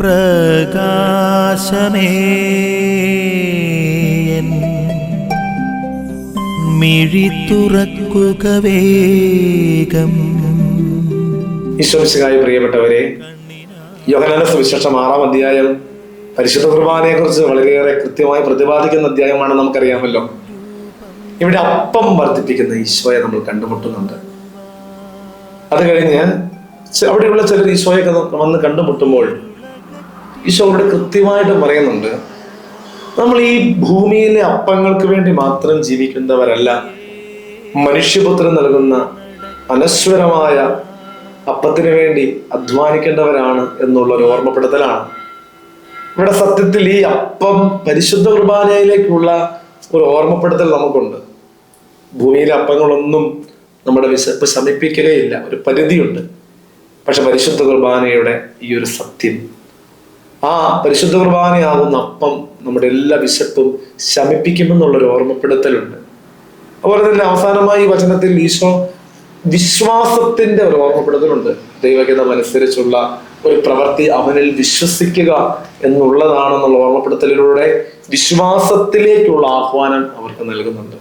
പ്രകാശമേ. മിഴി തുറക്കുക വേഗം. പ്രിയപ്പെട്ടവരെ യോഹനാന സുവിശേഷം ആറാം അധ്യായം പരിശുദ്ധ കുർബാനയെ കുറിച്ച് വളരെയേറെ കൃത്യമായി പ്രതിപാദിക്കുന്ന അധ്യായമാണ് നമുക്കറിയാമല്ലോ. ഇവിടെ അപ്പം വർദ്ധിപ്പിക്കുന്ന ഈശോയെ നമ്മൾ കണ്ടുമുട്ടുന്നുണ്ട്. അത് കഴിഞ്ഞ് അവിടെയുള്ള ചിലർ ഈശോയൊക്കെ വന്ന് കണ്ടുമുട്ടുമ്പോൾ ഈശോ അവിടെ കൃത്യമായിട്ട് പറയുന്നുണ്ട് നമ്മൾ ഈ ഭൂമിയിലെ അപ്പങ്ങൾക്ക് വേണ്ടി മാത്രം ജീവിക്കുന്നവരല്ല മനുഷ്യപുത്രൻ നൽകുന്ന അനശ്വരമായ അപ്പത്തിന് വേണ്ടി അധ്വാനിക്കേണ്ടവരാണ് എന്നുള്ള ഒരു ഓർമ്മപ്പെടുത്തലാണ്. ഇവിടെ സത്യത്തിൽ ഈ അപ്പം പരിശുദ്ധ കുർബാനയിലേക്കുള്ള ഒരു ഓർമ്മപ്പെടുത്തൽ നമുക്കുണ്ട്. ഭൂമിയിലെ അപ്പങ്ങളൊന്നും നമ്മുടെ വിശപ്പ് ശമിപ്പിക്കുകയില്ല ഒരു പരിധിയുണ്ട്. പക്ഷെ പരിശുദ്ധ കുർബാനയുടെ ഈ ഒരു സത്യം ആ പരിശുദ്ധ കുർബാനയാകുന്ന അപ്പം നമ്മുടെ എല്ലാ വിശപ്പും ശമിപ്പിക്കുമെന്നുള്ളൊരു ഓർമ്മപ്പെടുത്തലുണ്ട്. അതുപോലെ തന്നെ അവസാനമായി വചനത്തിൽ ഈശോ വിശ്വാസത്തിന്റെ ഒരു ഓർമ്മപ്പെടുത്തലുണ്ട്. ദൈവഗീതം അനുസരിച്ചുള്ള ഒരു പ്രവൃത്തി അവനിൽ വിശ്വസിക്കുക എന്നുള്ളതാണെന്നുള്ള ഓർമ്മപ്പെടുത്തലിലൂടെ വിശ്വാസത്തിലേക്കുള്ള ആഹ്വാനം അവർക്ക് നൽകുന്നുണ്ട്.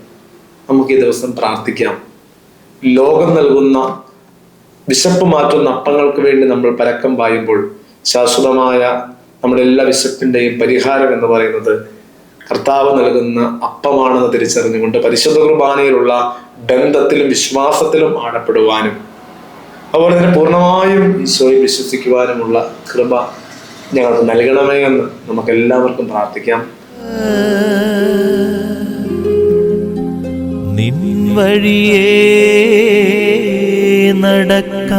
നമുക്ക് ഈ ദിവസം പ്രാർത്ഥിക്കാം. ലോകം നൽകുന്ന വിശപ്പ് മാറ്റുന്ന അപ്പങ്ങൾക്ക് വേണ്ടി നമ്മൾ പരക്കം പായുമ്പോൾ ശാശ്വതമായ നമ്മുടെ എല്ലാ വിശപ്പിന്റെയും പരിഹാരം എന്ന് പറയുന്നത് കർത്താവ് നൽകുന്ന അപ്പമാണെന്ന് തിരിച്ചറിഞ്ഞുകൊണ്ട് പരിശുദ്ധ കുർബാനയിലുള്ള ബന്ധത്തിലും വിശ്വാസത്തിലും ആടപ്പെടുവാനും അതുപോലെ തന്നെ പൂർണമായും ഈശോയിൽ വിശ്വസിക്കുവാനുമുള്ള കൃപ ഞങ്ങൾക്ക് നൽകണമേ എന്ന് നമുക്ക് എല്ലാവർക്കും പ്രാർത്ഥിക്കാം നടക്ക